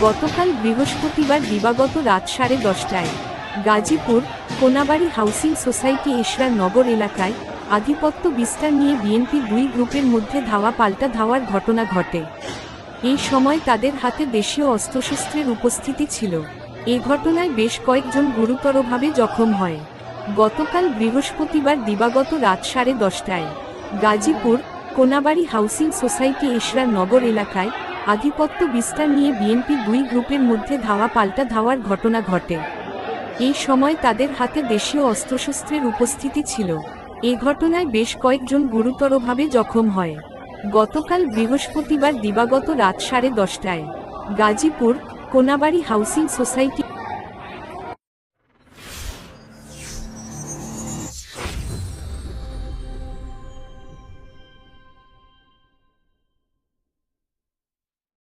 গতকাল বৃহস্পতিবার দিবাগত রাত সাড়ে দশটায় গাজীপুর কোনাবাড়ি হাউসিং সোসাইটি এশরার নগর এলাকায় আধিপত্য বিস্তার নিয়ে বিএনপির দুই গ্রুপের মধ্যে ধাওয়া পাল্টা ধাওয়ার ঘটনা ঘটে। এই সময় তাদের হাতে দেশীয় অস্ত্রশস্ত্রের উপস্থিতি ছিল। এ ঘটনায় বেশ কয়েকজন গুরুতরভাবে জখম হয়। গতকাল বৃহস্পতিবার দিবাগত রাত সাড়ে দশটায় গাজীপুর কোনাবাড়ি হাউসিং সোসাইটি এশরার নগর এলাকায় আধিপত্য বিস্তার নিয়ে বিএনপি দুই গ্রুপের মধ্যে ধাওয়া পাল্টা ধাওয়ার ঘটনা ঘটে। এই সময় তাদের হাতে দেশীয় অস্ত্রশস্ত্রের উপস্থিতি ছিল। এ ঘটনায় বেশ কয়েকজন গুরুতরভাবে জখম হয়। গতকাল বৃহস্পতিবার দিবাগত রাত সাড়ে দশটায় গাজীপুর কোনাবাড়ি হাউসিং সোসাইটি